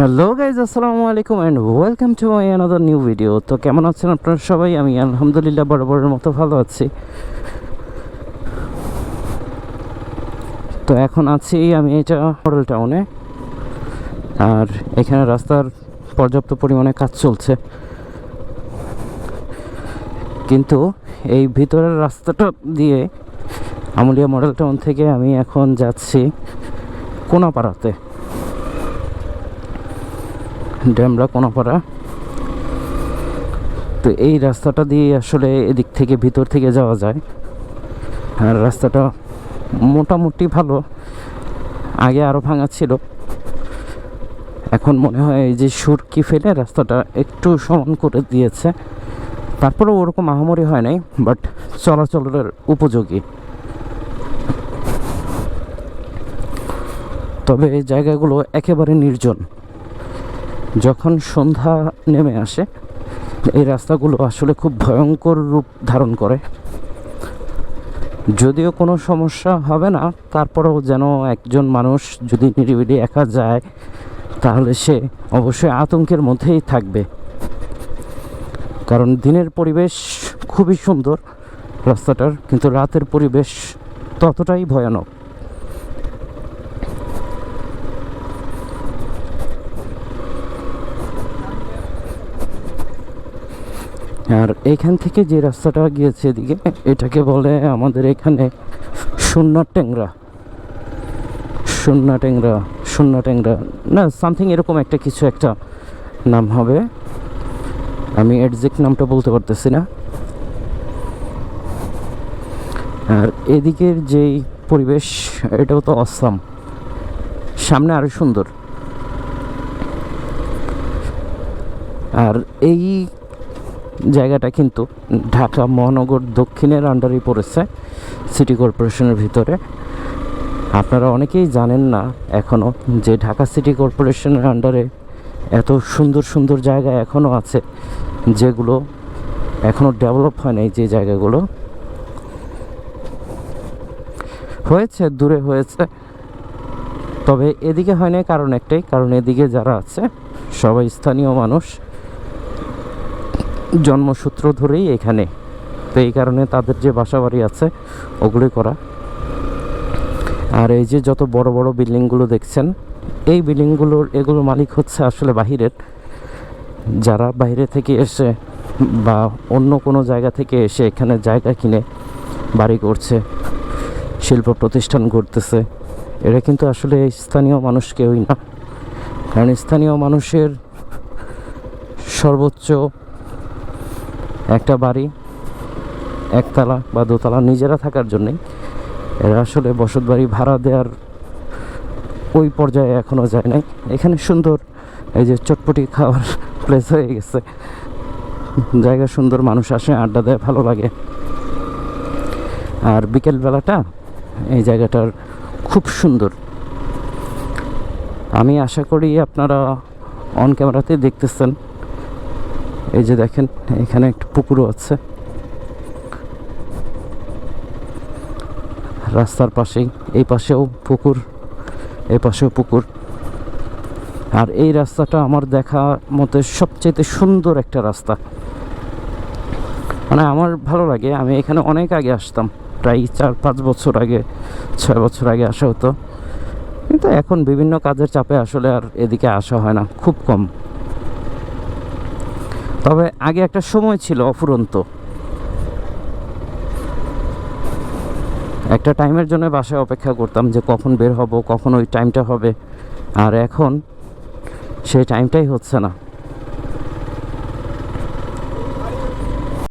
Hello guys আসসালামু আলাইকুম and welcome to my another new video তো কেমন আছেন আপনারা সবাই? আমি আলহামদুলিল্লাহ বরাবরের মতো ভালো আছি। তো এখন আছি আমি এটা মডেল টাউনে আর এখানে রাস্তার পর্যাপ্ত পরিমাণে কাজ চলছে। কিন্তু এই ভিতরের রাস্তাটা দিয়ে আমুলিয়া মডেল টাউন থেকে আমি এখন যাচ্ছি কোনাপাড়াতে। ড্যামরা কোনাপাড়া। তো এই রাস্তাটা দিয়ে আসলে এদিক থেকে ভিতর থেকে যাওয়া যায়। আর রাস্তাটা মোটামুটি ভালো। আগে আরও ভাঙা ছিল। এখন মনে হয় এই যে সুরকি ফেলে রাস্তাটা একটু সমান করে দিয়েছে। তারপরেও ওরকম আহামরি হয় নাই, বাট চলাচলের উপযোগী। তবে এই জায়গাগুলো একেবারে নির্জন। যখন সন্ধ্যা নেমে আসে, এই রাস্তাগুলো আসলে খুব ভয়ঙ্কর রূপ ধারণ করে। যদিও কোনো সমস্যা হবে না, তারপরেও যেন একজন মানুষ যদি নিরিবিলি একা যায়, তাহলে সে অবশ্যই আতঙ্কের মধ্যেই থাকবে। কারণ দিনের পরিবেশ খুবই সুন্দর, রাস্তাটার, কিন্তু রাতের পরিবেশ ততটাই ভয়ানক। আর এখান থেকে যে রাস্তাটা গিয়েছে এদিকে, এটাকে বলে আমাদের এখানে সুন্না ট্যাংরা। সুন্না ট্যাংরা সুন্না ট্যাংরা। না সামথিং এরকম একটা কিছু একটা নাম হবে। আমি এক্সাক্ট নামটা বলতে পারতেছি না। আর এদিকের যেই পরিবেশ, এটাও তো অসাম সামনে আরও সুন্দর। আর এই জায়গাটা কিন্তু ঢাকা, মহানগর দক্ষিণের আন্ডারে পড়েছে সিটি কর্পোরেশনের ভিতরে। আপনারা অনেকেই জানেন না এখনও যে ঢাকা সিটি কর্পোরেশনের আন্ডারে এত সুন্দর সুন্দর জায়গা এখনও আছে, যেগুলো এখনও ডেভেলপ হয় নাই যে জায়গাগুলো। হয়েছে, দূরে হয়েছে, তবে এদিকে হয় নাই কারণ একটাই, কারণ এদিকে যারা আছে, সবাই স্থানীয় মানুষ। জন্মসূত্র ধরেই এখানে। তো এই কারণে তাদের যে বাসাবাড়ি আছে, ওগুলি করা। আর এই যে যত বড় বড় বিল্ডিংগুলো দেখছেন, এই বিল্ডিংগুলোর এগুলো মালিক হচ্ছে আসলে বাহিরের। যারা বাইরে থেকে এসে বা অন্য কোনো জায়গা থেকে এসে এখানে জায়গা কিনে বাড়ি করছে, শিল্প প্রতিষ্ঠান করতেছে, এরা কিন্তু আসলে স্থানীয় মানুষ কেউই না। কারণ স্থানীয় মানুষের সর্বোচ্চ একটা বাড়ি, একতলা বা দোতলা নিজেরা থাকার জন্যে। এরা আসলে বসত বাড়ি ভাড়া দেওয়ার ওই পর্যায়ে এখনও যায় নাই। এখানে সুন্দর, এই যে চটপটি খাওয়ার প্লেস হয়ে গেছে। জায়গা সুন্দর, মানুষ আসে, আড্ডা দেয়, ভালো লাগে। আর বিকেল বেলাটা এই জায়গাটার খুব সুন্দর। আমি আশা করি আপনারা অন ক্যামেরাতে দেখতেছেন। এই যে দেখেন, এখানে একটা পুকুরও আছে। রাস্তার পাশেই, এই পাশেও পুকুর, এই পাশেও পুকুর। আর এই রাস্তাটা আমার দেখা মতে সবচেয়ে সুন্দর একটা রাস্তা। মানে আমার ভালো লাগে, আমি এখানে অনেক আগে আসতাম। প্রায় চার, পাঁচ বছর আগে, ছয় বছর আগে আসা হতো। কিন্তু এখন বিভিন্ন কাজের চাপে আসলে আর এদিকে আসা হয় না, খুব কম। তবে আগে একটা সময় ছিল অফুরন্ত। একটা টাইমের জন্য বাসায় অপেক্ষা করতাম যে কখন বের হব, কখন ওই টাইমটা হবে। আর এখন সেই টাইমটাই হচ্ছে না।